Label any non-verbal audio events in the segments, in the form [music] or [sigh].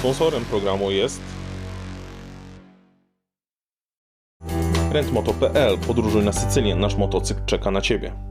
Sponsorem programu jest Rentmoto.pl Podróżuj na Sycylię, nasz motocykl czeka na Ciebie.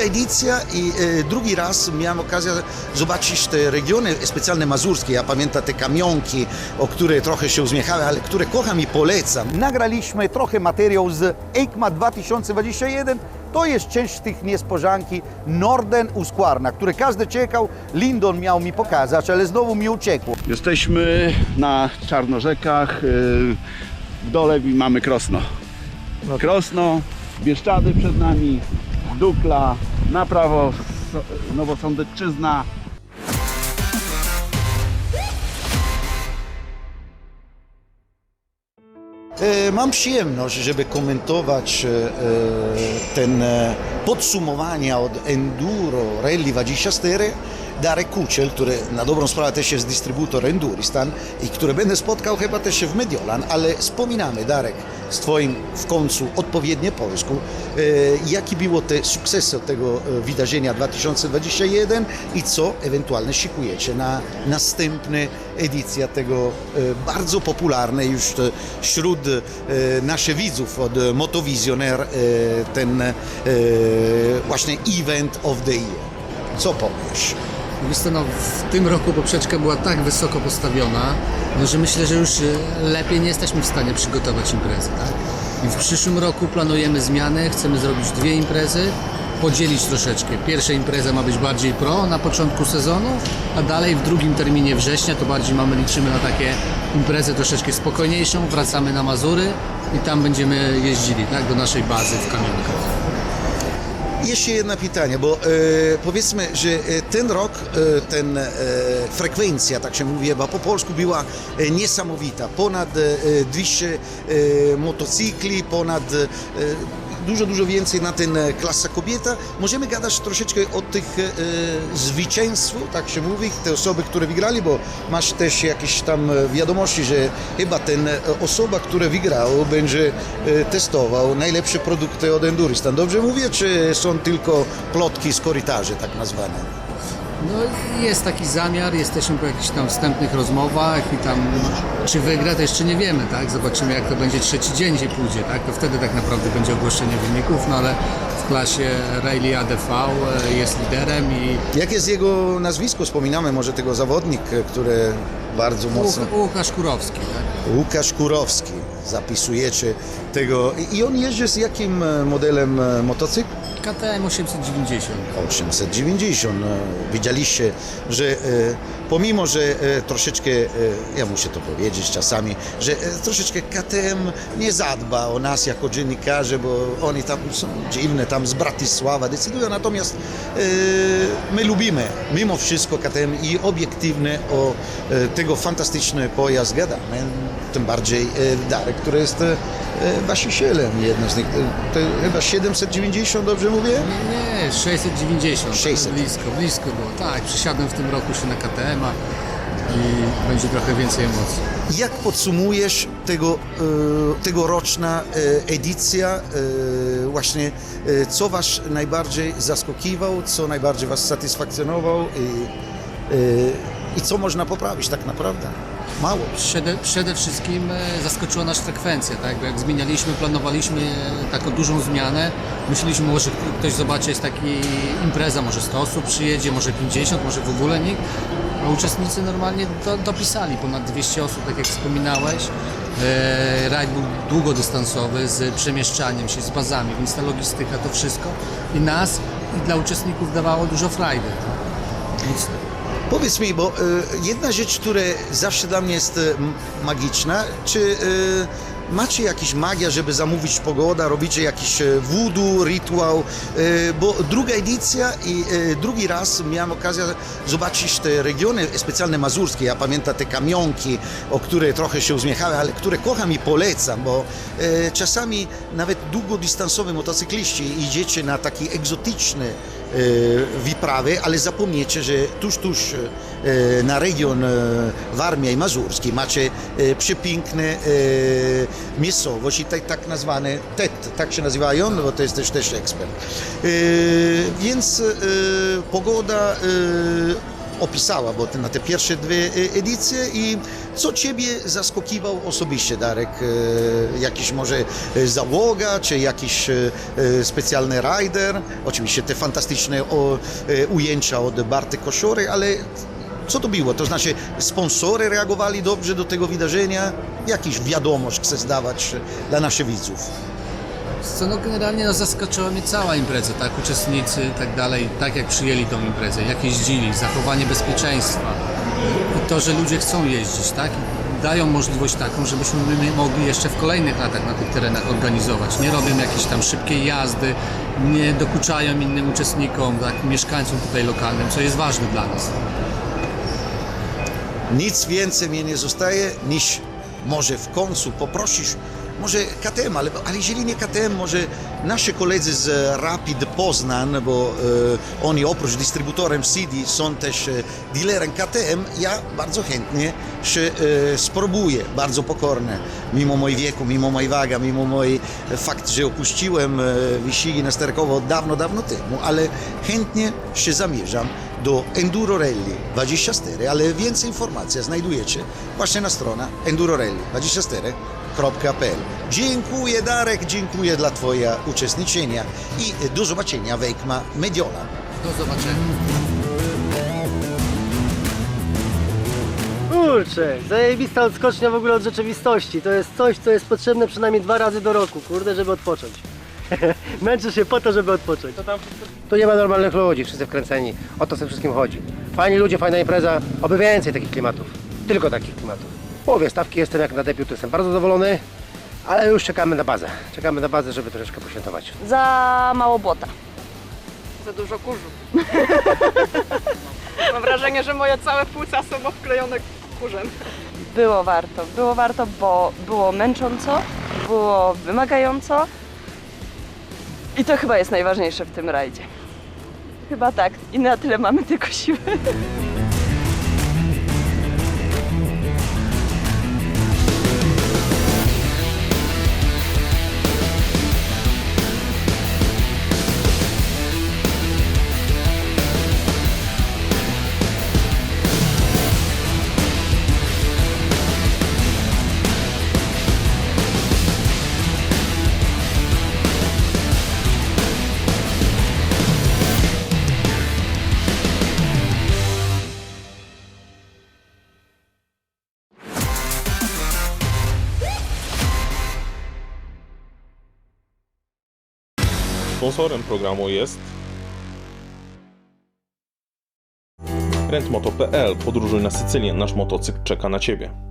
Druga edycja i e, drugi raz miałem okazję zobaczyć te regiony, specjalnie mazurskie. Ja pamiętam te kamionki, o które trochę się uśmiechały, ale które kocham i polecam. Nagraliśmy trochę materiału z EICMA 2021. To jest część tych niespodzianki Norden Uskłar, na które każdy czekał. Lindon miał mi pokazać, ale znowu mi uciekło. Jesteśmy na Czarnorzekach. yy, W dole mamy Krosno. Krosno, Bieszczady przed nami, Dukla, na prawo Nowosądecczyzna. E, Mam przyjemność, żeby komentować e, e, ten podsumowania od Enduro Rally 24 Darek Kuciel, który na dobrą sprawę też jest dystrybutor Enduristan i który będę spotkał chyba też w Mediolan, ale wspominamy Darek z Twoim w końcu odpowiednie polsku, e, jakie było te sukcesy tego e, wydarzenia 2021 i co ewentualnie szykujecie na następne edycja tego e, bardzo popularnej już wśród naszych widzów od Motovisioner e, ten właśnie event of the year. Co powiesz? Wiesz co, no, w tym roku poprzeczka była tak wysoko postawiona, no, że myślę, że już e, lepiej nie jesteśmy w stanie przygotować imprezy. Tak? I w przyszłym roku planujemy zmiany, chcemy zrobić dwie imprezy, podzielić troszeczkę. Pierwsza impreza ma być bardziej pro na początku sezonu, a dalej w drugim terminie września to bardziej mamy liczymy na takie imprezy troszeczkę spokojniejszą, wracamy na Mazury i tam będziemy jeździli tak, do naszej bazy w Kamionkach. Jeszcze jedno pytanie, bo e, powiedzmy, że e, ten rok, e, ten e, frekwencja, tak się mówi, bo po polsku była e, niesamowita. Ponad e, 200 e, motocykli, ponad e, dużo, dużo więcej na ten e, klasa kobieta. Możemy gadać troszeczkę o tych e, zwycięstwu, tak się mówi, te osoby, które wygrali, bo masz też jakieś tam e, wiadomości, że chyba ten e, osoba, która wygrała, będzie e, testował najlepsze produkty od Enduristan. Dobrze mówię, czy są tylko plotki z korytarzy, tak nazwane? No jest taki zamiar, jesteśmy po jakichś tam wstępnych rozmowach i tam czy wygra to jeszcze nie wiemy, tak? Zobaczymy jak to będzie trzeci dzień gdzie pójdzie, tak? To wtedy tak naprawdę będzie ogłoszenie wyników, no ale w klasie Rally ADV e, jest liderem i Jak jest jego nazwisko? Wspominamy może tego zawodnik, e, który bardzo mocno... Łuk- Łukasz Kurowski, tak? Łukasz Kurowski. Zapisujecie tego. I- on jeździ z jakim e, modelem motocykl? KTM 890. 890. E, Widzieliście, że e, pomimo, że e, troszeczkę, e, ja muszę to powiedzieć czasami, że troszeczkę KTM nie zadba o nas jako dziennikarze, bo oni tam są dziwne, tam z Bratysława decydują, natomiast my lubimy mimo wszystko KTM i obiektywnie o tego fantastyczny pojazd. Tym bardziej e, Darek, który jest e, właścicielem jednym z nich. E, To chyba 790, dobrze mówię? Nie, 690. 600. Blisko, blisko było. Tak, przysiadłem w tym roku się na KTM-a i będzie trochę więcej emocji. Jak podsumujesz tego, e, tegoroczna e, edycja? e, Właśnie e, co Was najbardziej zaskakiwał, co najbardziej Was satysfakcjonował i, e, i co można poprawić tak naprawdę? Mało. Przede, przede wszystkim e, zaskoczyła nas frekwencja, tak? Bo jak zmienialiśmy, planowaliśmy e, taką dużą zmianę, myśleliśmy, może ktoś zobaczy, jest taka impreza, może 100 osób przyjedzie, może 50, może w ogóle nikt. A uczestnicy normalnie do, dopisali, ponad 200 osób, tak jak wspominałeś. E, rajd był długodystansowy z przemieszczaniem się, z bazami, więc ta logistyka, to wszystko i nas i dla uczestników dawało dużo frajdy. Więc Powiedz mi, bo e, jedna rzecz, która zawsze dla mnie jest m- magiczna, czy e, macie jakiś magia, żeby zamówić pogoda, robicie jakiś voodoo, rytuał, bo druga edycja i drugi raz miałem okazję zobaczyć te regiony specjalne mazurskie. Ja pamiętam te kamionki, o które trochę się uśmiechały, ale które kocham i polecam, bo czasami nawet długodystansowi motocykliści idziecie na taki egzotyczny wyprawy, ale zapomniecie, że tuż, tuż e, na region e, Warmia i Mazurski macie e, przepiękne e, miejscowości, tak, tak nazwane TET, tak się nazywają, no bo to jesteś też ekspert. E, Więc e, pogoda e, opisała, bo na te pierwsze dwie e, edycje i co Ciebie zaskakiwał osobiście, Darek? E, Jakiś może e, załoga, czy jakiś specjalny rider? Oczywiście te fantastyczne ujęcia od Barty Kosiory, ale co to było? To znaczy sponsory reagowali dobrze do tego wydarzenia? Jakiś wiadomość chcę zdawać dla naszych widzów? Co no generalnie no, zaskoczyła mnie cała impreza, tak? Uczestnicy i tak dalej, tak jak przyjęli tą imprezę, jak jeździli, zachowanie bezpieczeństwa i to, że ludzie chcą jeździć, tak? Dają możliwość taką, żebyśmy my mogli jeszcze w kolejnych latach na tych terenach organizować. Nie robią jakiejś tam szybkiej jazdy, nie dokuczają innym uczestnikom, tak? mieszkańcom tutaj lokalnym, co jest ważne dla nas. Nic więcej mi nie zostaje niż może w końcu poprosić, może KTM, ale, ale jeżeli nie KTM, może nasi koledzy z Rapid Poznań, bo e, oni oprócz dystrybutorem CD są też e, dealerem KTM, ja bardzo chętnie się e, spróbuję, bardzo pokorne, mimo mojej wieku, mimo mojej wagi, mimo mojej fakt, że opuściłem e, wyścigi na Sterkowo dawno, dawno temu, ale chętnie się zamierzam do Enduro Rally 24, ale więcej informacji znajdujecie właśnie na stronę endurorally24.pl. Dziękuję Darek, dziękuję dla Twoja uczestniczenia i do zobaczenia w EICMA Mediona. Do zobaczenia. Kurczę, zajebista odskocznia w ogóle od rzeczywistości. To jest coś, co jest potrzebne przynajmniej dwa razy do roku, kurde, żeby odpocząć. [laughs] Męczę się po to, żeby odpocząć. Tu nie ma normalnych ludzi, wszyscy wkręceni. O to w tym wszystkim chodzi. Fajni ludzie, fajna impreza, oby więcej takich klimatów. Tylko takich klimatów. Połowie stawki jestem jak na debiut, jestem bardzo zadowolony, ale już czekamy na bazę. Czekamy na bazę, żeby troszeczkę poświętować. Za mało błota. Za dużo kurzu. [laughs] Mam wrażenie, że moje całe płuca są obklejone kurzem. Było warto. Było warto, bo było męcząco, było wymagająco. I to chyba jest najważniejsze w tym rajdzie. Chyba tak. I na tyle mamy tylko siły. Sponsorem programu jest Rentmoto.pl Podróżuj na Sycylię, nasz motocykl czeka na Ciebie.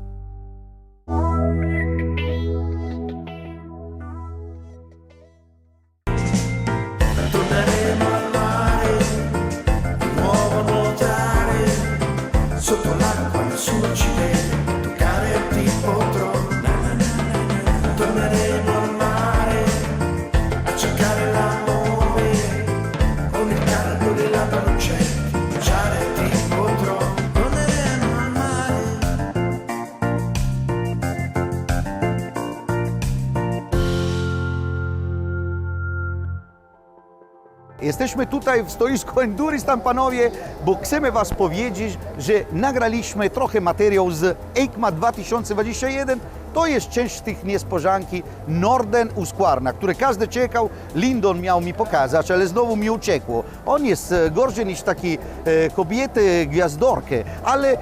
Jesteśmy tutaj w stoisku Enduristan, panowie, bo chcemy Was powiedzieć, że nagraliśmy trochę materiał z EICMA 2021. To jest część tych niespodzianki Norden Uskwarna, które każdy czekał. Lindon miał mi pokazać, ale znowu mi uciekło. On jest e, gorszy niż taki e, kobiety gwiazdorkę, ale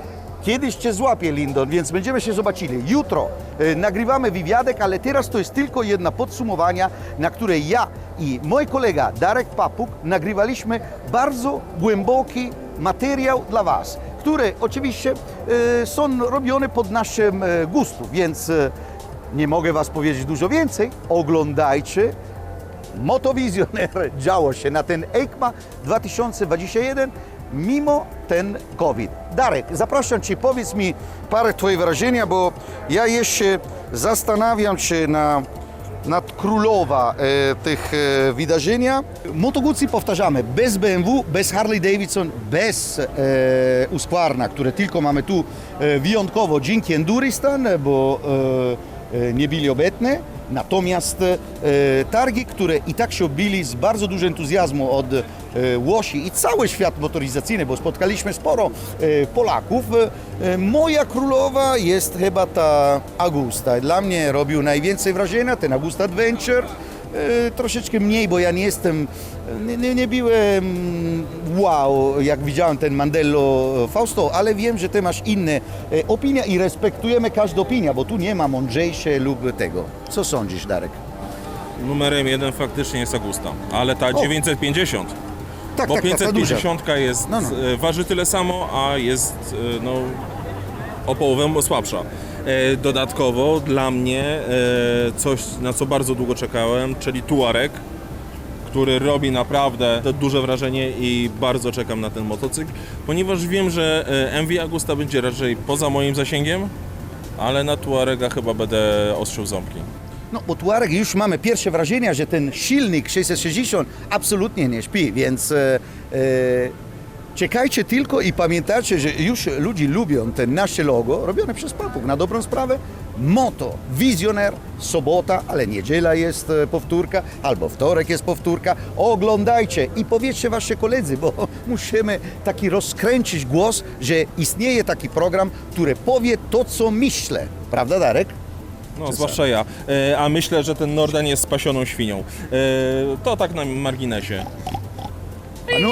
Kiedyś Cię złapie Lindon, więc będziemy się zobaczyli. Jutro e, nagrywamy wywiadek, ale teraz to jest tylko jedna podsumowania, na które ja i mój kolega Darek Papuk nagrywaliśmy bardzo głęboki materiał dla Was, które oczywiście e, są robione pod naszym e, gustu, więc e, nie mogę Was powiedzieć dużo więcej. Oglądajcie Motowizjoner [laughs] działo się na ten EICMA 2021 mimo ten COVID. Darek, zapraszam Cię, powiedz mi parę Twoje wrażenia, bo ja jeszcze zastanawiam się na, nad królowa e, tych e, wydarzenia. Moto Guzzi powtarzamy, bez BMW, bez Harley Davidson, bez e, które tylko mamy tu e, wyjątkowo dzięki Enduristan, bo e, e, nie byli obecne. Natomiast e, targi, które i tak się odbili z bardzo dużym entuzjazmu od Łosi i cały świat motoryzacyjny, bo spotkaliśmy sporo e, Polaków, e, moja królowa jest chyba ta Augusta. Dla mnie robił najwięcej wrażenia ten Augusta Adventure. E, troszeczkę mniej, bo ja nie jestem, nie, nie, byłem wow, jak widziałem ten Mandello Fausto, ale wiem, że ty masz inne e, opinie i respektujemy każdą opinię, bo tu nie ma mądrzejsze lub tego. Co sądzisz, Darek? Numerem jeden faktycznie jest Augusta, ale ta 950. Tak, Bo tak, tak, ta duża. 550 jest, No, no. e, waży tyle samo, a jest e, no, o połowę słabsza. E, Dodatkowo dla mnie coś, na co bardzo długo czekałem, czyli Tuareg, który robi naprawdę duże wrażenie i bardzo czekam na ten motocykl, ponieważ wiem, że MV Agusta będzie raczej poza moim zasięgiem, ale na Tuarega chyba będę ostrzył ząbki. No, bo Tuareg już mamy pierwsze wrażenia, że ten silnik 660 absolutnie nie śpi, więc e, e, czekajcie tylko i pamiętajcie, że już ludzie lubią ten nasze logo robione przez papug, na dobrą sprawę. Moto, wizjoner, sobota, ale niedziela jest e, powtórka, albo wtorek jest powtórka. Oglądajcie i powiedzcie wasze koledzy, bo [laughs] musimy taki rozkręcić głos, że istnieje taki program, który powie to, co myślę. Prawda, Darek? No, zwłaszcza ja. E, A myślę, że ten Norden jest spasioną świnią. E, To tak na marginesie. A no,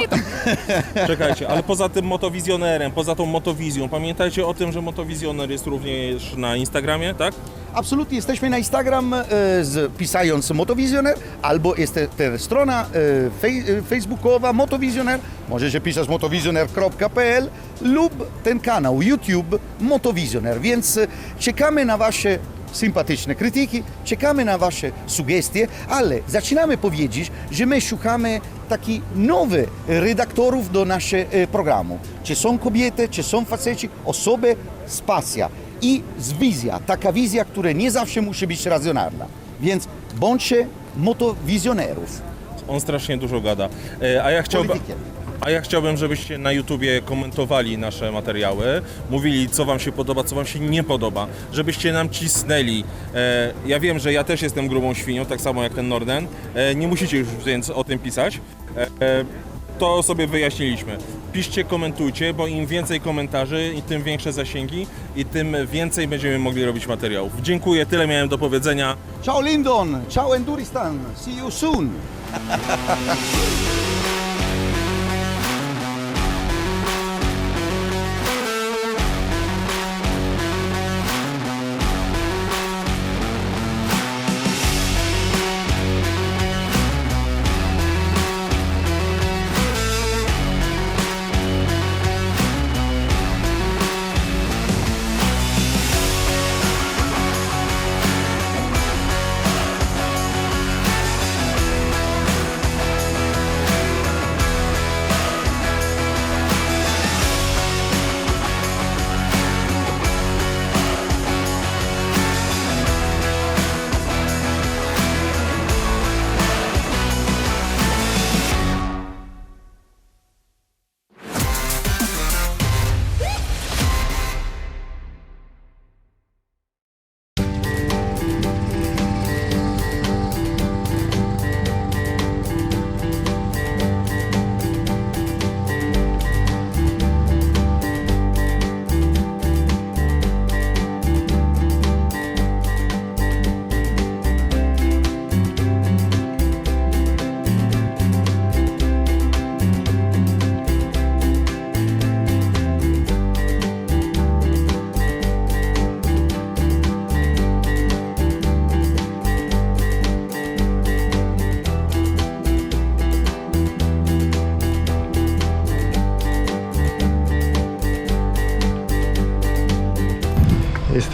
[laughs] Czekajcie, ale poza tym motowizjonerem, poza tą motowizją, pamiętajcie o tym, że motowizjoner jest również na Instagramie, tak? Absolutnie jesteśmy na Instagram e, z, pisając Motowizjoner, albo jest te, te strona e, fej, e, facebookowa Motowizjoner, możecie pisać motowizjoner.pl lub ten kanał YouTube Motowizjoner, więc e, czekamy na Wasze sympatyczne krytyki, czekamy na Wasze sugestie, ale zaczynamy powiedzieć, że my szukamy takich nowych redaktorów do naszego e, programu. Czy są kobiety, czy są faceci, osoby z pasja i z wizja, taka wizja, która nie zawsze musi być racjonalna. Więc bądźcie motowizjonerów. On strasznie dużo gada. E, A ja chciałbym... Politykiem. A ja chciałbym, żebyście na YouTubie komentowali nasze materiały, mówili co Wam się podoba, co Wam się nie podoba, żebyście nam cisnęli. E, ja wiem, że ja też jestem grubą świnią, tak samo jak ten Norden. E, nie musicie już więc o tym pisać. E, e, to sobie wyjaśniliśmy. Piszcie, komentujcie, bo im więcej komentarzy, tym większe zasięgi, i tym więcej będziemy mogli robić materiałów. Dziękuję, tyle miałem do powiedzenia. Ciao Lindon, ciao Enduristan, see you soon. [laughs]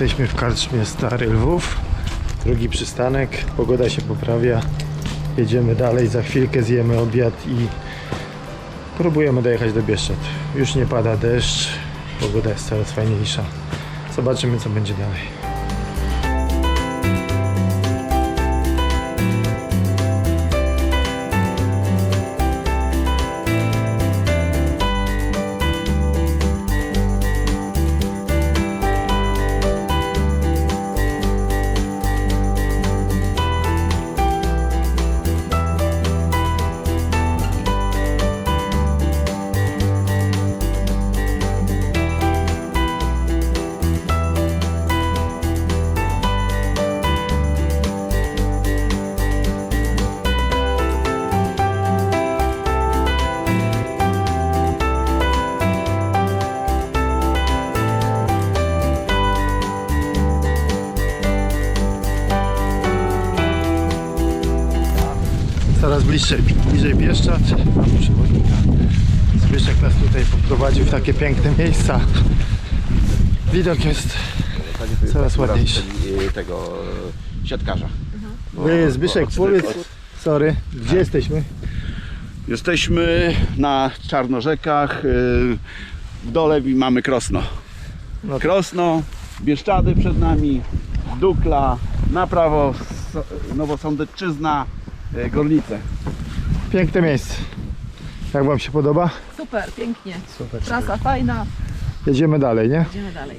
Jesteśmy w karczmie Stary Lwów. Drugi przystanek, pogoda się poprawia. Jedziemy dalej, za chwilkę zjemy obiad i próbujemy dojechać do Bieszczad. Już nie pada deszcz, pogoda jest coraz fajniejsza. Zobaczymy co będzie dalej. Bieszczad. Mamy przewodnika. Zbyszek nas tutaj poprowadził w takie piękne miejsca. Widok jest coraz ładniejszy. tego siatkarza. Wy, Zbyszek, powiedz, sorry, gdzie jesteśmy? Jesteśmy na Czarnorzekach. yy, W dole mamy Krosno. No Krosno, Bieszczady przed nami, Dukla, na prawo yy, Gorlice. Piękne miejsce. Jak Wam się podoba? Super, pięknie. Super. Trasa fajna. Jedziemy dalej, nie? Idziemy dalej.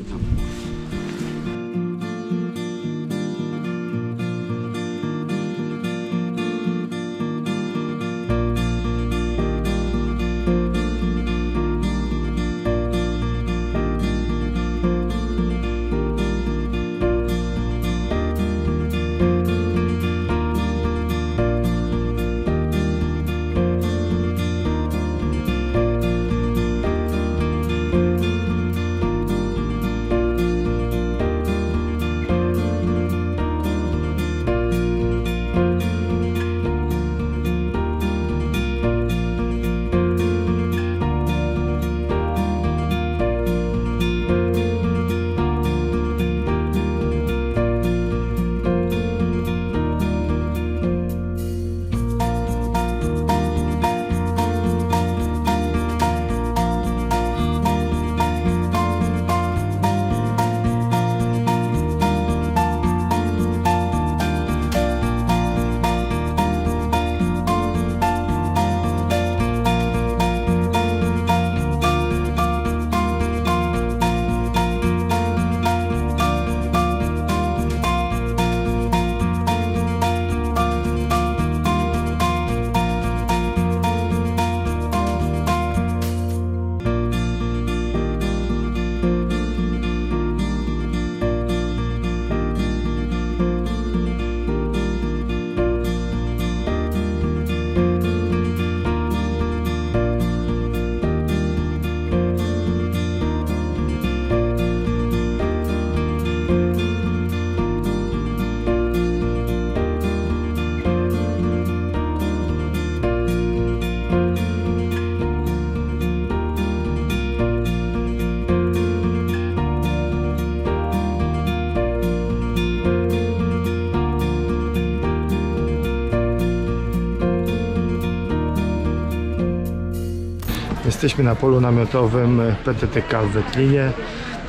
Jesteśmy na polu namiotowym PTTK w Wetlinie.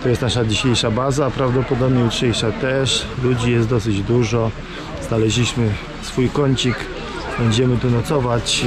To jest nasza dzisiejsza baza, prawdopodobnie jutrzejsza też. Ludzi jest dosyć dużo. Znaleźliśmy swój kącik. Będziemy tu nocować.